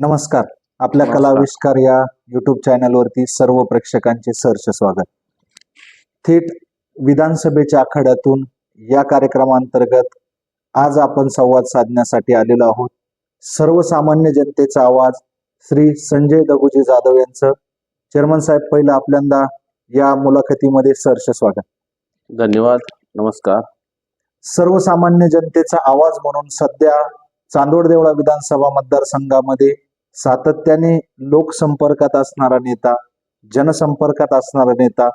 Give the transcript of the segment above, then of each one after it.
नमस्कार. आपल्या नमस्कार. कलाविष्कार या युट्यूब चॅनलवरती सर्व प्रेक्षकांचे सहर्ष स्वागत. थेट विधानसभेच्या आखाड्यातून या कार्यक्रमांतर्गत आज आपण संवाद साधण्यासाठी आलेलो आहोत. सर्वसामान्य जनतेचा आवाज श्री संजय दगुजी जाधव यांचं. चेअरमन साहेब पहिलं आपल्यांदा या मुलाखतीमध्ये सहर्ष स्वागत. धन्यवाद. नमस्कार. सर्वसामान्य जनतेचा आवाज म्हणून सध्या चांदोड देवळा विधानसभा मतदारसंघामध्ये सातत्याने लोकसंपर्कात असणारा नेता जनसंपर्कात असणारा नेता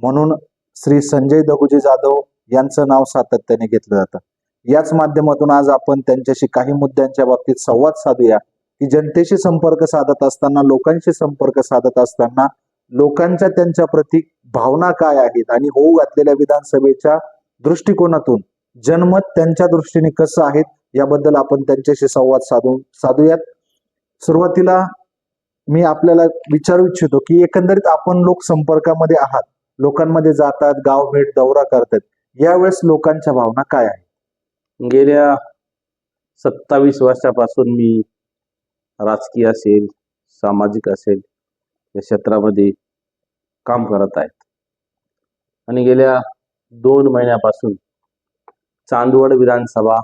म्हणून श्री संजय दगुजी जाधव यांचं नाव सातत्याने घेतलं जातं. याच माध्यमातून आज आपण त्यांच्याशी काही मुद्द्यांच्या बाबतीत संवाद साधूया की जनतेशी संपर्क साधत असताना लोकांशी संपर्क साधत असताना लोकांच्या त्यांच्या प्रती भावना काय आहेत आणि होऊ घातलेल्या विधानसभेच्या दृष्टिकोनातून जनमत त्यांच्या दृष्टीने कसं आहेत याबद्दल आपण त्यांच्याशी संवाद साधून साधूयात. सुरुवातीला मी आपल्याला विचारू इच्छितो की एकंदरीत आपण लोक संपर्कामध्ये आहात. लोकांमध्ये जातात गाव भेट दौरा करतात. यावेळेस लोकांच्या भावना काय आहेत? गेल्या सत्तावीस वर्षापासून मी राजकीय असेल सामाजिक असेल या क्षेत्रामध्ये काम करत आहेत आणि गेल्या दोन महिन्यापासून चांदवड विधानसभा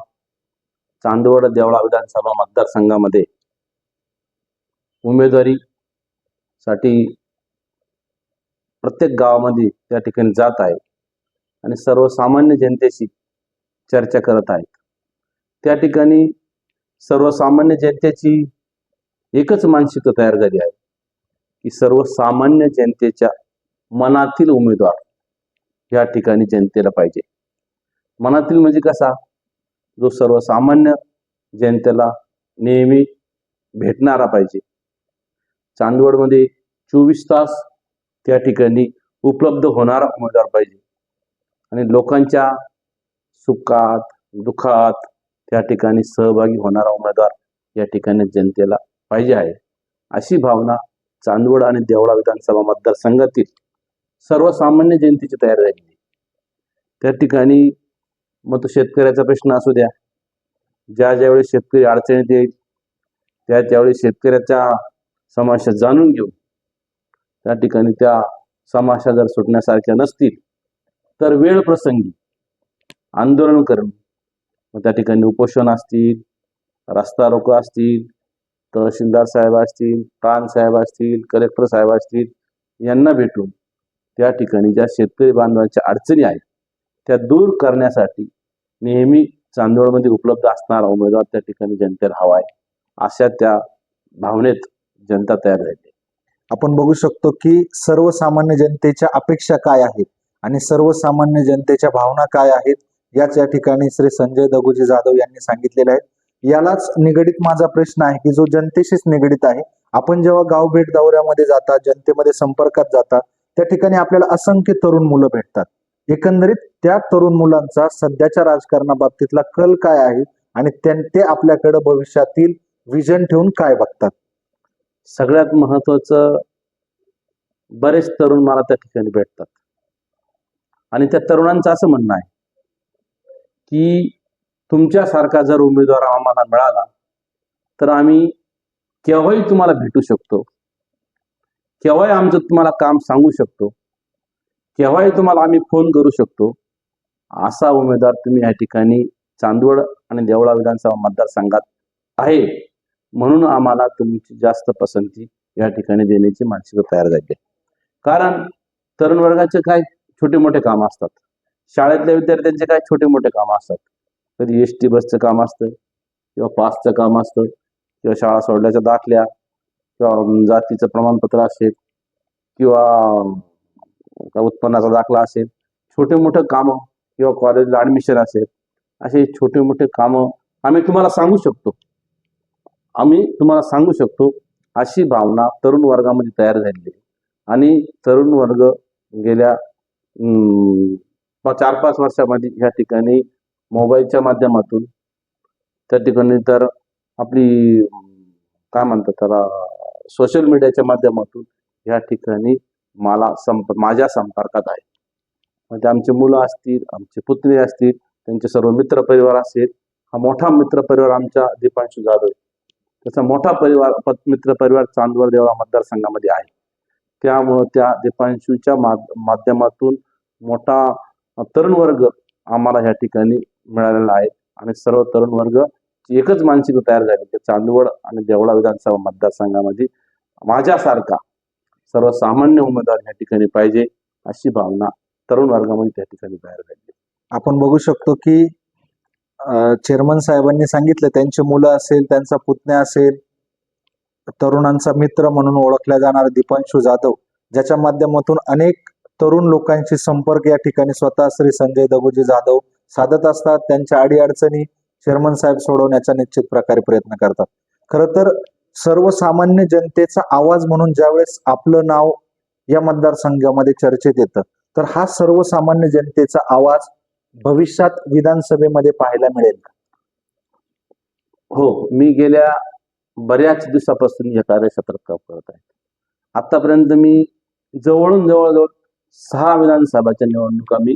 चांदवड देवळा विधानसभा मतदारसंघामध्ये उमेदवारीसाठी प्रत्येक गावामध्ये त्या ठिकाणी जात आहे आणि सर्वसामान्य जनतेशी चर्चा करत आहेत. त्या ठिकाणी सर्वसामान्य जनतेची एकच मानसिकता तयार झाली आहे की सर्वसामान्य जनतेच्या मनातील उमेदवार या ठिकाणी जनतेला पाहिजे. मनातील म्हणजे कसा? जो सर्वसामान्य जनतेला नेहमी भेटणारा पाहिजे. चांदवडमध्ये चोवीस तास त्या ठिकाणी उपलब्ध होणारा उमेदवार पाहिजे. आणि लोकांच्या सुखात दुःखात त्या ठिकाणी सहभागी होणारा उमेदवार या ठिकाणी जनतेला पाहिजे आहे. अशी भावना चांदवड आणि देवळा विधानसभा मतदारसंघातील सर्वसामान्य जनतेची तयारी झाली त्या ठिकाणी मग तो शेतकऱ्याचा प्रश्न असू द्या. ज्या ज्यावेळी शेतकरी अडचणीत येईल त्या त्यावेळी शेतकऱ्याच्या समाशा जाणून घेऊन त्या ठिकाणी त्या समाशा जर सुटण्यासारख्या नसतील तर वेळ प्रसंगी आंदोलन करणं मग त्या ठिकाणी उपोषण असतील रस्ता रोको असतील तहसीलदार साहेब असतील प्राण साहेब असतील कलेक्टर साहेब असतील यांना भेटून त्या ठिकाणी ज्या शेतकरी बांधवांच्या अडचणी आहेत त्या दूर करण्यासाठी नेहमी चांदोडमध्ये उपलब्ध असणारा उमेदवार त्या ठिकाणी जनतेला हवा आहे. अशा त्या भावनेत जनता तयार झाली आपण बघू शकतो की सर्वसामान्य जनतेच्या अपेक्षा काय आहेत आणि सर्वसामान्य जनतेच्या भावना काय आहेत याच या ठिकाणी श्री संजय दगुजी जाधव यांनी सांगितलेले आहेत यालाच निगडीत माझा प्रश्न आहे की जो जनतेशीच निगडीत आहे आपण जेव्हा गाव भेट दौऱ्यामध्ये जाता जनतेमध्ये संपर्कात जाता त्या ठिकाणी आपल्याला असंख्य तरुण मुलं भेटतात. एकंदरीत त्या तरुण मुलांचा सध्याच्या राजकारणाबाबतीतला कल काय आहे आणि त्यां- ते आपल्याकडे भविष्यातील विजन ठेवून काय बघतात? सगळ्यात महत्वाचं बरेच तरुण मला त्या ठिकाणी भेटतात. आणि त्या तरुणांचं असं म्हणणं आहे की तुमच्यासारखा जर उमेदवार आम्हाला मिळाला तर आम्ही केव्हाही तुम्हाला भेटू शकतो केव्हाही आमचं तुम्हाला काम सांगू शकतो केव्हाही तुम्हाला आम्ही फोन करू शकतो असा उमेदवार तुम्ही या ठिकाणी चांदवड आणि देवळा विधानसभा मतदारसंघात आहे. म्हणून आम्हाला तुमची जास्त पसंती या ठिकाणी देण्याची मानसिकता तयार झाली आहे. कारण तरुण वर्गाचे काय छोटे मोठे काम असतात. शाळेतल्या विद्यार्थ्यांचे काय छोटे मोठे काम असतात. कधी एस टी बसचं काम असतं किंवा पासचं काम असतं किंवा शाळा सोडल्याच्या दाखल्या किंवा जातीचं प्रमाणपत्र असेल किंवा उत्पन्नाचा दाखला असेल छोटे मोठे कामं किंवा कॉलेजला ॲडमिशन असेल असे छोटे मोठे कामं आम्ही तुम्हाला सांगू शकतो. आम्ही तुम्हाला सांगू शकतो अशी भावना तरुण वर्गामध्ये तयार झालेली आहे आणि तरुण वर्ग गेल्या चार पाच वर्षामध्ये या ठिकाणी मोबाईलच्या माध्यमातून त्या ठिकाणी तर आपली काय म्हणतात त्याला सोशल मीडियाच्या माध्यमातून या ठिकाणी मला संप माझ्या संपर्कात आहे म्हणजे आमचे मुलं असतील आमचे पुतणे असतील त्यांचे सर्व मित्रपरिवार असेल हा मोठा मित्रपरिवार आमच्या दीपांशू जाधव आहे. त्याचा मोठा परिवार मित्र परिवार चांदवड देवळा मतदारसंघामध्ये आहे. त्यामुळं त्या दीपांशूच्या माध्यमातून मोठा तरुण वर्ग आम्हाला ह्या ठिकाणी मिळालेला आहे. आणि सर्व तरुण वर्ग एकच मानसिक तयार झाली की चांदवड आणि देवळा विधानसभा मतदारसंघामध्ये माझ्यासारखा सर्वसामान्य उमेदवार या ठिकाणी पाहिजे अशी भावना तरुण वर्गामध्ये त्या ठिकाणी तयार झाली. आपण बघू शकतो की चेअरमन साहेबांनी सांगितलं त्यांची मुलं असेल त्यांचा पुतण्या असेल तरुणांचा मित्र म्हणून ओळखला जाणारा दीपांशू जाधव. ज्याच्या माध्यमातून अनेक तरुण लोकांशी संपर्क या ठिकाणी स्वतः श्री संजय दगोजी जाधव साधत असतात. त्यांच्या अडीअडचणी चेअरमन साहेब सोडवण्याचा निश्चित प्रकारे प्रयत्न करतात. खर तर सर्वसामान्य जनतेचा आवाज म्हणून ज्यावेळेस आपलं नाव या मतदारसंघामध्ये चर्चेत येतं तर हा सर्वसामान्य जनतेचा आवाज भविष्यात विधानसभेमध्ये पाहायला मिळेल का? हो मी गेल्या बऱ्याच दिवसापासून या कार्यक्षेत्रात काम करत आहे आतापर्यंत मी जवळून जवळजवळ सहा विधानसभाच्या निवडणुका मी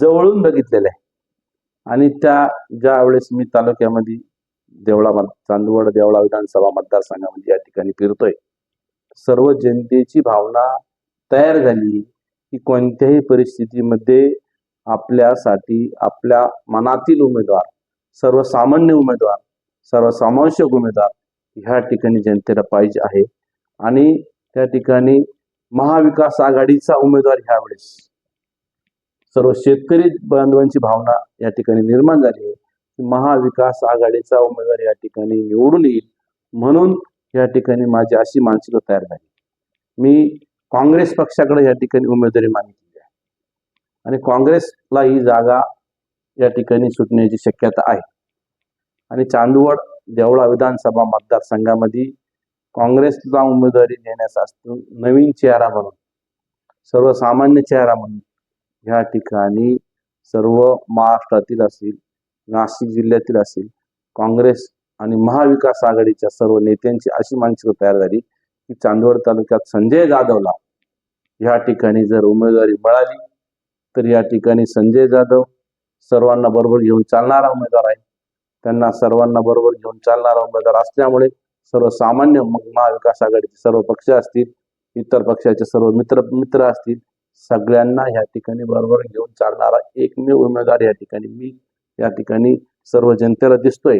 जवळून बघितलेल्या आहे आणि त्या ज्या वेळेस मी तालुक्यामध्ये देवळा चांदवड देवळा विधानसभा मतदारसंघामध्ये या ठिकाणी फिरतोय सर्व जनतेची भावना तयार झाली की कोणत्याही परिस्थितीमध्ये आपल्यासाठी आपल्या मनातील उमेदवार सर्वसामान्य उमेदवार सर्वसमावेशक उमेदवार ह्या ठिकाणी जनतेला पाहिजे आहे. आणि त्या ठिकाणी महाविकास आघाडीचा उमेदवार ह्यावेळेस सर्व शेतकरी बांधवांची भावना या ठिकाणी निर्माण झाली आहे. की महाविकास आघाडीचा उमेदवार या ठिकाणी निवडून येईल म्हणून या ठिकाणी माझी अशी मानसिकता तयार झाली. मी काँग्रेस पक्षाकडे या ठिकाणी उमेदवारी मागितली. आणि काँग्रेसला ही जागा या ठिकाणी सुटण्याची शक्यता आहे. आणि चांदवड देवळा विधानसभा मतदारसंघामध्ये काँग्रेसला उमेदवारी देण्याचा नवीन चेहरा म्हणून सर्वसामान्य चेहरा म्हणून. ह्या ठिकाणी सर्व महाराष्ट्रातील असेल नाशिक जिल्ह्यातील असेल काँग्रेस आणि महाविकास आघाडीच्या सर्व नेत्यांची अशी मानसिकता तयार झाली की चांदवड तालुक्यात संजय जाधवला ह्या ठिकाणी जर उमेदवारी मिळाली तर या ठिकाणी संजय जाधव सर्वांना बरोबर घेऊन चालणारा उमेदवार आहे. त्यांना सर्वांना बरोबर घेऊन चालणारा उमेदवार असल्यामुळे सर्वसामान्य मग महाविकास आघाडीचे सर्व पक्ष असतील इतर पक्षाचे सर्व मित्र मित्र असतील सगळ्यांना या ठिकाणी बरोबर घेऊन चालणारा एकमेव उमेदवार या ठिकाणी मी या ठिकाणी सर्व जनतेला दिसतोय.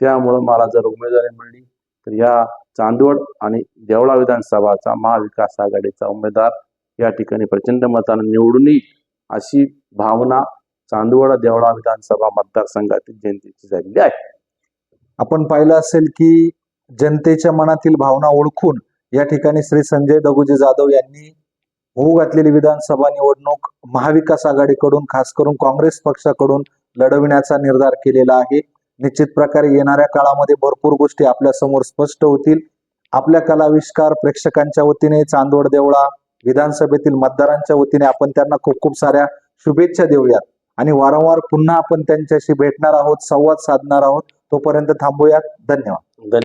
त्यामुळं मला जर उमेदवारी मिळली तर या चांदवड आणि देवळा विधानसभाचा महाविकास आघाडीचा उमेदवार या ठिकाणी प्रचंड मतानं निवडून येईल अशी भावना चांदवड देवळा विधानसभा मतदारसंघातील जनतेची झालेली आहे. आपण पाहिलं असेल की जनतेच्या मनातील भावना ओळखून या ठिकाणी श्री संजय दगुजी जाधव यांनी होऊ घातलेली विधानसभा निवडणूक महाविकास आघाडीकडून खास करून काँग्रेस पक्षाकडून लढविण्याचा निर्धार केलेला आहे. निश्चित प्रकारे येणाऱ्या काळामध्ये भरपूर गोष्टी आपल्यासमोर स्पष्ट होतील. आपल्या कलाविष्कार प्रेक्षकांच्या वतीने चांदवड देवळा विधानसभेतील मतदारांच्या वतीने आपण त्यांना खूप खूप साऱ्या शुभेच्छा देऊयात. आणि वारंवार पुन्हा आपण त्यांच्याशी भेटणार आहोत संवाद साधणार आहोत. तोपर्यंत थांबूयात. धन्यवाद.